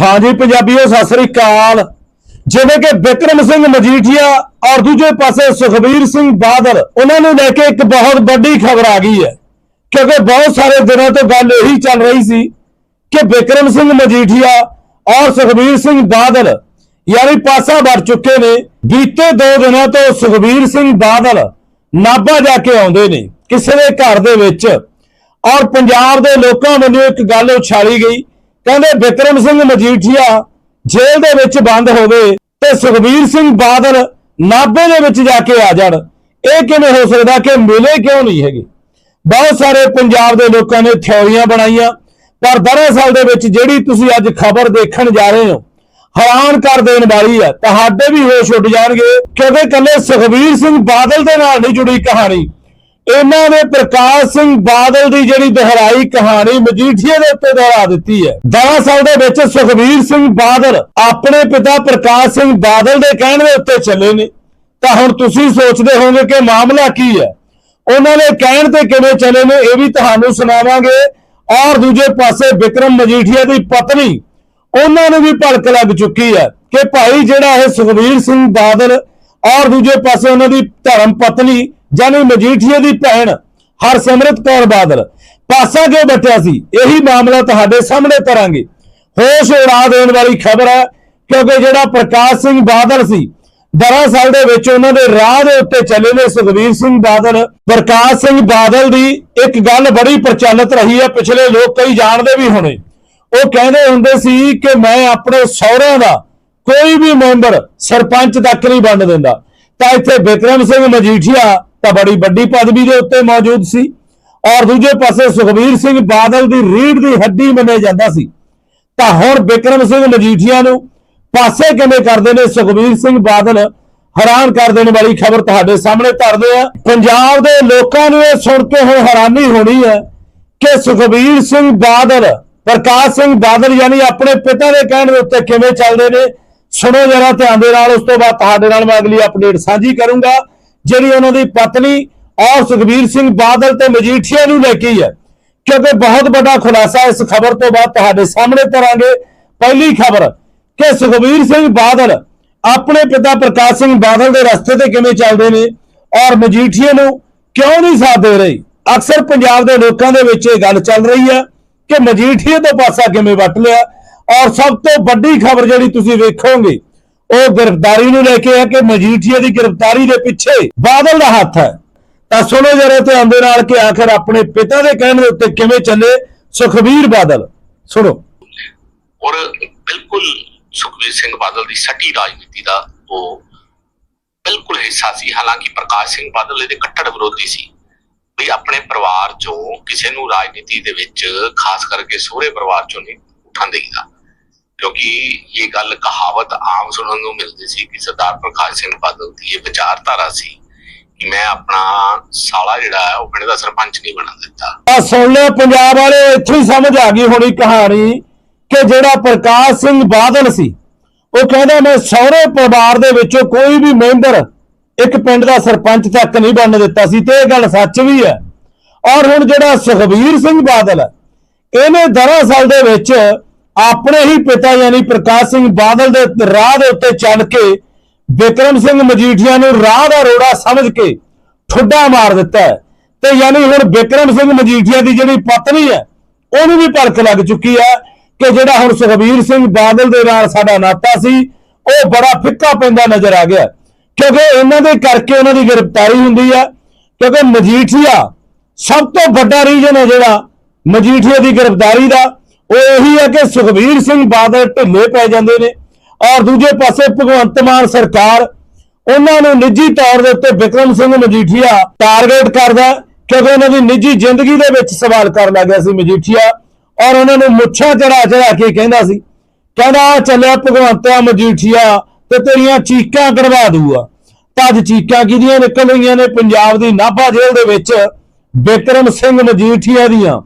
ਹਾਂਜੀ ਪੰਜਾਬੀਓ, ਸਤਿ ਸ੍ਰੀ ਅਕਾਲ। ਜਿਵੇਂ ਕਿ ਬਿਕਰਮ ਸਿੰਘ ਮਜੀਠੀਆ ਔਰ ਦੂਜੇ ਪਾਸੇ ਸੁਖਬੀਰ ਸਿੰਘ ਬਾਦਲ, ਉਹਨਾਂ ਨੂੰ ਲੈ ਕੇ ਇੱਕ ਬਹੁਤ ਵੱਡੀ ਖਬਰ ਆ ਗਈ ਹੈ। ਕਿਉਂਕਿ ਬਹੁਤ ਸਾਰੇ ਦਿਨਾਂ ਤੋਂ ਗੱਲ ਇਹੀ ਚੱਲ ਰਹੀ ਸੀ ਕਿ ਬਿਕਰਮ ਸਿੰਘ ਮਜੀਠੀਆ ਔਰ ਸੁਖਬੀਰ ਸਿੰਘ ਬਾਦਲ ਯਾਨੀ ਪਾਸਾ ਵੜ ਚੁੱਕੇ ਨੇ। ਬੀਤੇ ਦੋ ਦਿਨਾਂ ਤੋਂ ਸੁਖਬੀਰ ਸਿੰਘ ਬਾਦਲ ਨਾਭਾ ਜਾ ਕੇ ਆਉਂਦੇ ਨੇ, ਕਿਸੇ ਦੇ ਘਰ ਦੇ ਵਿੱਚ। ਔਰ ਪੰਜਾਬ ਦੇ ਲੋਕਾਂ ਵੱਲੋਂ ਇੱਕ ਗੱਲ ਉਛਾਲੀ ਗਈ ਕਹਿੰਦੇ ਬਿਕਰਮ ਸਿੰਘ ਮਜੀਠੀਆ ਜੇਲ੍ਹ ਦੇ ਵਿੱਚ ਬੰਦ ਹੋਵੇ ਤੇ ਸੁਖਬੀਰ ਸਿੰਘ ਬਾਦਲ ਨਾਭੇ ਦੇ ਵਿੱਚ ਜਾ ਕੇ ਆ ਜਾਣ। ਇਹ ਕਿਵੇਂ ਹੋ ਸਕਦਾ ਕਿ ਮਿਲੇ ਕਿਉਂ ਨਹੀਂ ਹੈਗੇ? ਬਹੁਤ ਸਾਰੇ ਪੰਜਾਬ ਦੇ ਲੋਕਾਂ ਨੇ ਥਿਉਰੀਆਂ ਬਣਾਈਆਂ, ਪਰ ਦਰਅਸਲ ਦੇ ਵਿੱਚ ਜਿਹੜੀ ਤੁਸੀਂ ਅੱਜ ਖਬਰ ਦੇਖਣ ਜਾ ਰਹੇ ਹੋ, ਹੈਰਾਨ ਕਰ ਦੇਣ ਵਾਲੀ ਹੈ ਤੁਹਾਡੇ ਵੀ ਹੋਸ਼ ਉੱਡ ਜਾਣਗੇ, ਕਿਉਂਕਿ ਕੱਲੇ ਸੁਖਬੀਰ ਸਿੰਘ ਬਾਦਲ ਦੇ ਨਾਲ ਨਹੀਂ ਜੁੜੀ ਕਹਾਣੀ। ਇਹਨਾਂ ਨੇ ਪ੍ਰਕਾਸ਼ ਸਿੰਘ ਬਾਦਲ ਦੀ ਜਿਹੜੀ ਦੁਹਰਾਈ ਕਹਾਣੀ ਮਜੀਠੀਏ ਦੇ ਉੱਤੇ ਦੁਹਰਾ ਦਿੱਤੀ ਹੈ। ਦਰਅਸਲ ਦੇ ਵਿੱਚ ਸੁਖਬੀਰ ਸਿੰਘ ਬਾਦਲ ਆਪਣੇ ਪਿਤਾ ਪ੍ਰਕਾਸ਼ ਸਿੰਘ ਬਾਦਲ ਦੇ ਕਹਿਣ ਦੇ ਉੱਤੇ ਚੱਲੇ ਨੇ। ਤਾਂ ਹੁਣ ਤੁਸੀਂ ਸੋਚਦੇ ਹੋਵੋਗੇ ਕਿ ਮਾਮਲਾ ਕੀ ਹੈ। ਉਹਨਾਂ ਦੇ ਕਹਿਣ ਤੇ ਕਿਵੇਂ ਚੱਲੇ ਨੇ, ਇਹ ਵੀ ਤੁਹਾਨੂੰ ਸੁਣਾਵਾਂਗੇ। ਔਰ ਦੂਜੇ ਪਾਸੇ ਵਿਕਰਮ ਮਜੀਠੀਆ ਦੀ ਪਤਨੀ, ਉਹਨਾਂ ਨੂੰ ਵੀ ਭਲਕ ਲੱਗ ਚੁੱਕੀ ਹੈ ਕਿ ਭਾਈ ਜਿਹੜਾ ਇਹ ਸੁਖਬੀਰ ਸਿੰਘ ਬਾਦਲ ਔਰ ਦੂਜੇ ਪਾਸੇ ਉਹਨਾਂ ਦੀ ਧਰਮ ਪਤਨੀ ਜਾਨੀ ਮਜੀਠੀਆ ਦੀ ਭੈਣ, ਹਰਸਿਮਰਤ ਕੌਰ ਬਾਦਲ। ਪਾਸਾ ਕਿਉਂ ਬਟਿਆ ਸੀ? ਇਹੀ ਮਾਮਲਾ ਤੁਹਾਡੇ ਸਾਹਮਣੇ ਕਰਾਂਗੇ। ਹੋਸ਼ ਉਡਾ ਦੇਣ ਵਾਲੀ ਖਬਰ ਹੈ, ਕਿਉਂਕਿ ਜਿਹੜਾ ਪ੍ਰਕਾਸ਼ ਸਿੰਘ ਬਾਦਲ ਸੀ, ਦਰਅਸਲ ਦੇ ਵਿੱਚ ਉਹਨਾਂ ਦੇ ਰਾਹ ਦੇ ਉੱਤੇ ਚੱਲੇ ਨੇ ਸੁਖਬੀਰ ਸਿੰਘ ਬਾਦਲ। ਪ੍ਰਕਾਸ਼ ਸਿੰਘ ਬਾਦਲ ਦੀ ਇੱਕ ਗੱਲ ਬੜੀ ਪ੍ਰਚਲਿਤ ਰਹੀ ਹੈ, ਪਿਛਲੇ ਲੋਕ ਕਈ ਜਾਣਦੇ ਵੀ ਹੋਣੇ। ਉਹ ਕਹਿੰਦੇ ਹੁੰਦੇ ਸੀ ਕਿ ਮੈਂ ਆਪਣੇ ਸਹੁਰਿਆਂ ਦਾ ਕੋਈ ਵੀ ਮੈਂਬਰ ਸਰਪੰਚ ਤੱਕ ਨਹੀਂ ਬਣ ਦਿੰਦਾ। ਤਾਂ ਇੱਥੇ ਬਿਕਰਮ ਸਿੰਘ ਮਜੀਠੀਆ ਤਾਂ ਬੜੀ ਵੱਡੀ ਪਦਵੀ ਦੇ ਉੱਤੇ ਮੌਜੂਦ ਸੀ ਔਰ ਦੂਜੇ ਪਾਸੇ ਸੁਖਬੀਰ ਸਿੰਘ ਬਾਦਲ ਦੀ ਰੀੜ ਦੀ ਹੱਡੀ ਮੰਨਿਆ ਜਾਂਦਾ ਸੀ। ਤਾਂ ਹੁਣ ਬਿਕਰਮ ਸਿੰਘ ਮਜੀਠੀਆ ਨੂੰ ਪਾਸੇ ਕਿਵੇਂ ਕਰਦੇ ਨੇ ਸੁਖਬੀਰ ਸਿੰਘ ਬਾਦਲ? ਹੈਰਾਨ ਕਰ ਦੇਣ ਵਾਲੀ ਖਬਰ ਤੁਹਾਡੇ ਸਾਹਮਣੇ ਧਰਦੇ ਆ ਪੰਜਾਬ ਦੇ ਲੋਕਾਂ ਨੂੰ ਇਹ ਸੁਣ ਕੇ ਹੁਣ ਹੈਰਾਨੀ ਹੋਣੀ ਹੈ ਕਿ ਸੁਖਬੀਰ ਸਿੰਘ ਬਾਦਲ, ਪ੍ਰਕਾਸ਼ ਸਿੰਘ ਬਾਦਲ ਯਾਨੀ ਆਪਣੇ ਪਿਤਾ ਦੇ ਕਹਿਣ ਦੇ ਉੱਤੇ ਕਿਵੇਂ ਚੱਲਦੇ ਨੇ? ਸੁਣੋ ਜਰਾ ਧਿਆਨ ਦੇ ਨਾਲ, ਉਸ ਤੋਂ ਬਾਅਦ ਤੁਹਾਡੇ ਨਾਲ ਮੈਂ ਅਗਲੀ ਅਪਡੇਟ ਸਾਂਝੀ ਕਰੂੰਗਾ, ਜਿਹੜੀ ਉਹਨਾਂ ਦੀ ਪਤਨੀ ਔਰ ਸੁਖਬੀਰ ਸਿੰਘ ਬਾਦਲ ਤੇ ਮਜੀਠੀਆ ਨੂੰ ਲੈ ਕੇ ਹੈ। ਕਿਉਂਕਿ ਬਹੁਤ ਵੱਡਾ ਖੁਲਾਸਾ ਇਸ ਖਬਰ ਤੋਂ ਬਾਅਦ ਤੁਹਾਡੇ ਸਾਹਮਣੇ ਕਰਾਂਗੇ। ਪਹਿਲੀ ਖਬਰ ਕਿ ਸੁਖਬੀਰ ਸਿੰਘ ਬਾਦਲ ਆਪਣੇ ਪਿਤਾ ਪ੍ਰਕਾਸ਼ ਸਿੰਘ ਬਾਦਲ ਦੇ ਰਸਤੇ ਤੇ ਕਿਵੇਂ ਚੱਲਦੇ ਨੇ ਔਰ ਮਜੀਠੀਆ ਨੂੰ ਕਿਉਂ ਨਹੀਂ ਸਾਥ ਦੇ ਰਹੀ? ਅਕਸਰ ਪੰਜਾਬ ਦੇ ਲੋਕਾਂ ਦੇ ਵਿੱਚ ਇਹ ਗੱਲ ਚੱਲ ਰਹੀ ਹੈ ਕਿ ਮਜੀਠੀਆ ਤੋਂ ਪਾਸਾ ਕਿਵੇਂ ਵੱਟ ਲਿਆ? ਔਰ ਸਭ ਤੋਂ ਵੱਡੀ ਖਬਰ ਜਿਹੜੀ ਤੁਸੀਂ ਵੇਖੋਗੇ, ਉਹ ਗ੍ਰਿਫਤਾਰੀ ਨੂੰ ਲੈ ਕੇ ਹੈ ਕਿ ਮਜੀਠੀਆ ਦੀ ਗ੍ਰਿਫਤਾਰੀ ਦੇ ਪਿੱਛੇ ਬਾਦਲ ਦਾ ਹੱਥ ਹੈ। ਤਾਂ ਸੁਣੋ ਜਰਾ ਧਿਆਨ ਦੇ ਨਾਲ ਕਿ ਆਖਰ ਆਪਣੇ ਪਿਤਾ ਦੇ ਕਹਿਣ ਦੇ ਉੱਤੇ ਕਿਵੇਂ ਚੱਲੇ ਸੁਖਬੀਰ ਬਾਦਲ। ਸੁਣੋ। ਔਰ ਬਿਲਕੁਲ ਸੁਖਬੀਰ ਸਿੰਘ ਬਾਦਲ ਦੀ ਸੱਟੀ ਰਾਜਨੀਤੀ ਦਾ ਉਹ ਬਿਲਕੁਲ ਹਿੱਸਾ ਸੀ। ਹਾਲਾਂਕਿ ਪ੍ਰਕਾਸ਼ ਸਿੰਘ ਬਾਦਲ ਇਹਦੇ ਕੱਟੜ ਵਿਰੋਧੀ ਸੀ। ਵੀ ਆਪਣੇ ਪਰਿਵਾਰ ਚੋਂ ਕਿਸੇ ਨੂੰ ਰਾਜਨੀਤੀ ਦੇ ਵਿੱਚ, ਖਾਸ ਕਰਕੇ ਸਹੁਰੇ ਪਰਿਵਾਰ ਚੋਂ ਨਹੀਂ ਉਠਣ ਦੇਈਦਾ ਕਿਉਂਕਿ ਇਹ ਗੱਲ ਕਹਾਵਤ ਆਮ ਸੁਣਨ ਨੂੰ ਮਿਲਦੀ ਸੀ ਕਿ ਸਰਦਾਰ ਪ੍ਰਕਾਸ਼ ਸਿੰਘ ਬਾਦਲ ਦੀ ਇਹ ਵਿਚਾਰਧਾਰਾ ਸੀ ਕਿ ਮੈਂ ਆਪਣਾ ਸਾਲਾ ਜਿਹੜਾ ਹੈ, ਉਹ ਪਿੰਡ ਦਾ ਸਰਪੰਚ ਨਹੀਂ ਬਣਨ ਦਿੱਤਾ। ਆ ਸੁਣ ਲਿਆ ਪੰਜਾਬ ਵਾਲੇ, ਇੱਥੇ ਹੀ ਸਮਝ ਆ ਗਈ ਹੋਣੀ ਕਹਾਣੀ ਕਿ ਜਿਹੜਾ ਪ੍ਰਕਾਸ਼ ਸਿੰਘ ਬਾਦਲ ਸੀ, ਉਹ ਕਹਿੰਦਾ ਮੈਂ ਸਹੁਰੇ ਪਰਿਵਾਰ ਦੇ ਵਿੱਚੋਂ ਕੋਈ ਵੀ ਮੈਂਬਰ ਇੱਕ ਪਿੰਡ ਦਾ ਸਰਪੰਚ ਤੱਕ ਨਹੀਂ ਬਣਨ ਦਿੱਤਾ ਸੀ, ਤੇ ਇਹ ਗੱਲ ਸੱਚ ਵੀ ਹੈ। ਔਰ ਹੁਣ ਜਿਹੜਾ ਸੁਖਬੀਰ ਸਿੰਘ ਬਾਦਲ, ਇਹਨੇ ਦਰਅਸਲ ਦੇ ਵਿੱਚ ਆਪਣੇ ਹੀ ਪਿਤਾ ਯਾਨੀ ਪ੍ਰਕਾਸ਼ ਸਿੰਘ ਬਾਦਲ ਦੇ ਰਾਹ ਦੇ ਉੱਤੇ ਚੱਲ ਕੇ ਵਿਕਰਮ ਸਿੰਘ ਮਜੀਠੀਆ ਨੂੰ ਰਾਹ ਦਾ ਰੋੜਾ ਸਮਝ ਕੇ ਠੁੱਡਾ ਮਾਰ ਦਿੱਤਾ ਹੈ। ਤੇ ਯਾਨੀ ਹੁਣ ਵਿਕਰਮ ਸਿੰਘ ਮਜੀਠੀਆ ਦੀ ਜਿਹੜੀ ਪਤਨੀ ਹੈ, ਉਹਨੂੰ ਵੀ ਭੜਕ ਲੱਗ ਚੁੱਕੀ ਹੈ ਕਿ ਜਿਹੜਾ ਹੁਣ ਸੁਖਬੀਰ ਸਿੰਘ ਬਾਦਲ ਦੇ ਨਾਲ ਸਾਡਾ ਨਾਤਾ ਸੀ, ਉਹ ਬੜਾ ਫਿੱਕਾ ਪੈਂਦਾ ਨਜ਼ਰ ਆ ਗਿਆ। ਕਿਉਂਕਿ ਇਹਨਾਂ ਦੇ ਕਰਕੇ ਉਹਨਾਂ ਦੀ ਗ੍ਰਿਫਤਾਰੀ ਹੁੰਦੀ ਹੈ ਕਿਉਂਕਿ ਮਜੀਠੀਆ ਸਭ ਤੋਂ ਵੱਡਾ ਰੀਜਨ ਹੈ ਜਿਹੜਾ ਮਜੀਠੀਆ ਦੀ ਗ੍ਰਿਫਤਾਰੀ ਦਾ। ਉਹ ਇਹੀ ਹੈ ਕਿ ਸੁਖਬੀਰ ਸਿੰਘ ਬਾਦਲ ਢਿੱਲੇ ਪੈ ਜਾਂਦੇ ਨੇ ਔਰ ਦੂਜੇ ਪਾਸੇ ਭਗਵੰਤ ਮਾਨ ਸਰਕਾਰ, ਉਹਨਾਂ ਨੂੰ ਨਿੱਜੀ ਤੌਰ ਦੇ ਉੱਤੇ ਵਿਕਰਮ ਸਿੰਘ ਮਜੀਠੀਆ ਟਾਰਗੇਟ ਕਰਦਾ ਕਿਉਂਕਿ ਉਹਨਾਂ ਦੀ ਨਿੱਜੀ ਜ਼ਿੰਦਗੀ ਦੇ ਵਿੱਚ ਸਵਾਲ ਕਰਨ ਲੱਗਿਆ ਸੀ ਮਜੀਠੀਆ ਔਰ ਉਹਨਾਂ ਨੂੰ ਮੁੱਛਾਂ ਚੜਾ ਚੜਾ ਕੇ ਕਹਿੰਦਾ ਸੀ, ਕਹਿੰਦਾ ਚੱਲਿਆ ਭਗਵੰਤਿਆ ਮਜੀਠੀਆ ਤੇ ਤੇਰੀਆਂ ਚੀਕਾਂ ਕਰਵਾ ਦੂਗਾ। ਤਾਂ ਅੱਜ ਚੀਕਾਂ ਕਿਹਦੀਆਂ ਨਿਕਲ ਰਹੀਆਂ ਨੇ? ਪੰਜਾਬ ਦੀ ਨਾਭਾ ਜੇਲ੍ਹ ਦੇ ਵਿੱਚ ਬਿਕਰਮ ਸਿੰਘ ਮਜੀਠੀਆ ਦੀਆਂ।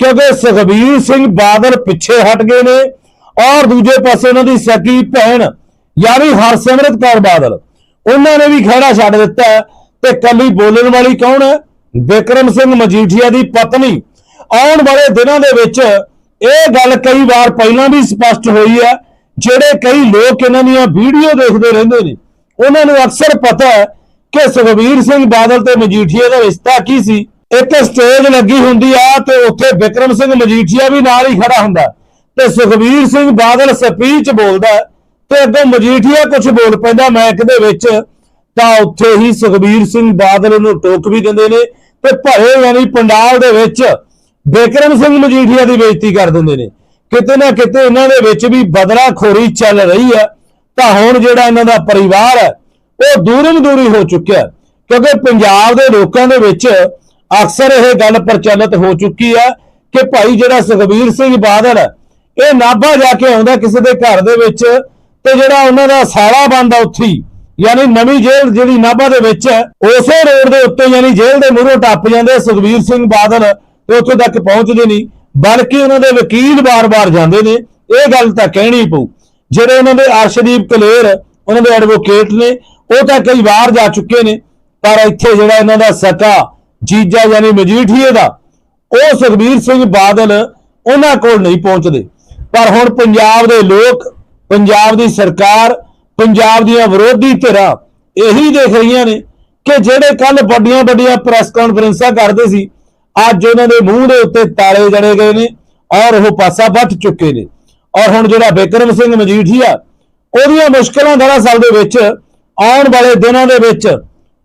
ਕਿਉਂਕਿ ਸੁਖਬੀਰ ਸਿੰਘ ਬਾਦਲ ਪਿੱਛੇ ਹਟ ਗਏ ਨੇ ਔਰ ਦੂਜੇ ਪਾਸੇ ਉਹਨਾਂ ਦੀ ਸਕੀ ਭੈਣ, ਯਾਨੀ ਹਰਸਿਮਰਤ ਕੌਰ ਬਾਦਲ, ਉਹਨਾਂ ਨੇ ਵੀ ਖੜਾ ਛੱਡ ਦਿੱਤਾ ਹੈ। ਤੇ ਕੱਲੀ ਬੋਲਣ ਵਾਲੀ ਕੌਣ ਹੈ? ਵਿਕਰਮ ਸਿੰਘ ਮਜੀਠੀਆ ਦੀ ਪਤਨੀ। ਆਉਣ ਵਾਲੇ ਦਿਨਾਂ ਦੇ ਵਿੱਚ ਇਹ ਗੱਲ ਕਈ ਵਾਰ ਪਹਿਲਾਂ ਵੀ ਸਪਸ਼ਟ ਹੋਈ ਹੈ, ਜਿਹੜੇ ਕਈ ਲੋਕ ਇਹਨਾਂ ਦੀਆਂ ਵੀਡੀਓ ਦੇਖਦੇ ਰਹਿੰਦੇ ਨੇ। ਉਹਨਾਂ ਨੂੰ ਅਕਸਰ ਪਤਾ ਹੈ ਕਿ ਸੁਖਬੀਰ ਸਿੰਘ ਬਾਦਲ ਤੇ ਮਜੀਠੀਆ ਦਾ ਰਿਸ਼ਤਾ ਕੀ ਸੀ। ਇੱਕ ਸਟੇਜ ਲੱਗੀ ਹੁੰਦੀ ਆ ਤੇ ਉੱਥੇ ਵਿਕਰਮ ਸਿੰਘ ਮਜੀਠੀਆ ਵੀ ਨਾਲ ਹੀ ਖੜਾ ਹੁੰਦਾ। ਤੇ ਸੁਖਬੀਰ ਸਿੰਘ ਬਾਦਲ ਸਪੀਚ ਬੋਲਦਾ ਹੈ ਤੇ ਅੱਗੋਂ ਮਜੀਠੀਆ ਕੁਝ ਬੋਲ ਪੈਂਦਾ ਮੈਕ ਦੇ ਵਿੱਚ। ਤਾਂ ਉੱਥੇ ਹੀ ਸੁਖਬੀਰ ਸਿੰਘ ਬਾਦਲ ਨੂੰ ਟੋਕ ਵੀ ਦਿੰਦੇ ਨੇ ਤੇ ਭਰੇ ਯਾਨੀ ਪੰਡਾਲ ਦੇ ਵਿੱਚ ਬਿਕਰਮ ਸਿੰਘ ਮਜੀਠੀਆ ਦੀ ਬੇਇੱਜ਼ਤੀ ਕਰ ਦਿੰਦੇ ਨੇ। ਕਿਤੇ ਨਾ ਕਿਤੇ ਇਹਨਾਂ ਦੇ ਵਿੱਚ ਵੀ ਬਦਲਾਖੋਰੀ ਚੱਲ ਰਹੀ ਹੈ ਤਾਂ ਹੁਣ ਜਿਹੜਾ ਇਹਨਾਂ ਦਾ ਪਰਿਵਾਰ ਹੈ, ਉਹ ਦੂਰੋਂ ਦੂਰੀ ਹੋ ਚੁੱਕਿਆ ਕਿਉਂਕਿ ਪੰਜਾਬ ਦੇ ਲੋਕਾਂ ਦੇ ਵਿੱਚ ਅਕਸਰ ਇਹ ਗੱਲ ਪ੍ਰਚਲਿਤ ਹੋ ਚੁੱਕੀ ਹੈ ਕਿ ਭਾਈ ਜਿਹੜਾ ਸੁਖਬੀਰ ਸਿੰਘ ਬਾਦਲ, ਇਹ ਨਾਭਾ ਜਾ ਕੇ ਆਉਂਦਾ ਕਿਸੇ ਦੇ ਘਰ ਦੇ ਵਿੱਚ ਤੇ ਜਿਹੜਾ ਉਹਨਾਂ ਦਾ ਸਾਲਾ ਬੰਦਾ ਉੱਥੇ ਯਾਨੀ ਨਵੀਂ ਜੇਲ੍ਹ ਜਿਹੜੀ ਨਾਭਾ ਦੇ ਵਿੱਚ ਹੈ, ਉਸੇ ਰੋਡ ਦੇ ਉੱਤੇ ਯਾਨੀ ਜੇਲ੍ਹ ਦੇ ਮੂਹਰੋਂ ਟੱਪ ਜਾਂਦੇ ਸੁਖਬੀਰ ਸਿੰਘ ਬਾਦਲ ਤੇ ਉੱਥੇ ਤੱਕ ਪਹੁੰਚਦੇ ਨਹੀਂ, ਬਲਕਿ ਉਹਨਾਂ ਦੇ ਵਕੀਲ ਬਾਰ-ਬਾਰ ਜਾਂਦੇ ਨੇ, ਇਹ ਗੱਲ ਤਾਂ ਕਹਿਣੀ ਪਊ। ਜਿਹੜੇ ਉਹਨਾਂ ਦੇ ਅਰਸ਼ਦੀਪ ਕਲੇਰ, ਉਹਨਾਂ ਦੇ ਐਡਵੋਕੇਟ ਨੇ, ਉਹ ਤਾਂ ਕਈ ਵਾਰ ਜਾ ਚੁੱਕੇ ਨੇ, ਪਰ ਇੱਥੇ ਜਿਹੜਾ ਇਹਨਾਂ ਦਾ ਸਕਾ ਜੀਜਾ ਯਾਨੀ ਮਜੀਠੀਏ ਦਾ, ਉਹ ਸੁਖਬੀਰ ਸਿੰਘ ਬਾਦਲ ਉਹਨਾਂ ਕੋਲ ਨਹੀਂ ਪਹੁੰਚਦੇ। ਪਰ ਹੁਣ ਪੰਜਾਬ ਦੇ ਲੋਕ, ਪੰਜਾਬ ਦੀ ਸਰਕਾਰ, ਪੰਜਾਬ ਦੀਆਂ ਵਿਰੋਧੀ ਧਿਰਾਂ ਇਹੀ ਦੇਖ ਰਹੀਆਂ ਨੇ ਕਿ ਜਿਹੜੇ ਕੱਲ ਵੱਡੀਆਂ ਵੱਡੀਆਂ ਪ੍ਰੈਸ ਕਾਨਫਰੰਸਾਂ ਕਰਦੇ ਸੀ, ਅੱਜ ਉਹਨਾਂ ਦੇ ਮੂੰਹ ਦੇ ਉੱਤੇ ਤਾਲੇ ਜੜੇ ਗਏ ਨੇ ਔਰ ਉਹ ਪਾਸਾ ਵੱਟ ਚੁੱਕੇ ਨੇ। ਔਰ ਹੁਣ ਜਿਹੜਾ ਬਿਕਰਮ ਸਿੰਘ ਮਜੀਠੀਆ, ਉਹਦੀਆਂ ਮੁਸ਼ਕਲਾਂ ਦਰਅਸਲ ਦੇ ਵਿੱਚ ਆਉਣ ਵਾਲੇ ਦਿਨਾਂ ਦੇ ਵਿੱਚ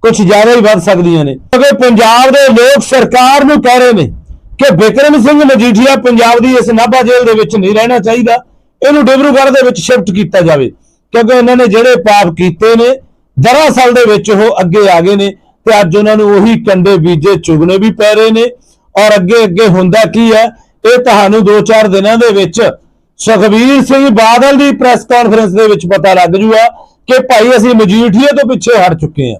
ਕੁਝ ਜ਼ਿਆਦਾ ਹੀ ਵੱਧ ਸਕਦੀਆਂ ਨੇ। ਕਿਉਂਕਿ ਪੰਜਾਬ ਦੇ ਲੋਕ ਸਰਕਾਰ ਨੂੰ ਕਹਿ ਰਹੇ ਨੇ ਕਿ ਬਿਕਰਮ ਸਿੰਘ ਮਜੀਠੀਆ ਪੰਜਾਬ ਦੀ ਇਸ ਨਾਭਾ ਜੇਲ੍ਹ ਦੇ ਵਿੱਚ ਨਹੀਂ ਰਹਿਣਾ ਚਾਹੀਦਾ। ਇਹਨੂੰ ਡਿਬਰੂਗੜ੍ਹ ਦੇ ਵਿੱਚ ਸ਼ਿਫਟ ਕੀਤਾ ਜਾਵੇ। ਕਿਉਂਕਿ ਇਹਨਾਂ ਨੇ ਜਿਹੜੇ ਪਾਪ ਕੀਤੇ ਨੇ, ਦਰਅਸਲ ਦੇ ਵਿੱਚ ਉਹ ਅੱਗੇ ਆ ਗਏ ਨੇ ਤੇ ਅੱਜ ਉਹਨਾਂ ਨੂੰ ਉਹੀ ਕੰਡੇ ਬੀਜੇ ਚੁਗਨੇ ਵੀ ਪੈ ਰਹੇ ਨੇ। ਔਰ ਅੱਗੇ ਅੱਗੇ ਹੁੰਦਾ ਕੀ ਹੈ? ਇਹ ਤੁਹਾਨੂੰ 2-4 ਦਿਨਾਂ ਦੇ ਵਿੱਚ ਸੁਖਬੀਰ ਸਿੰਘ ਬਾਦਲ ਦੀ ਪ੍ਰੈਸ ਕਾਨਫਰੰਸ ਦੇ ਵਿੱਚ ਪਤਾ ਲੱਗ ਜੂਗਾ ਕਿ ਭਾਈ ਅਸੀਂ ਮਜੀਠੀਏ ਤੋਂ ਪਿੱਛੇ ਹਟ ਚੁੱਕੇ ਹਾਂ।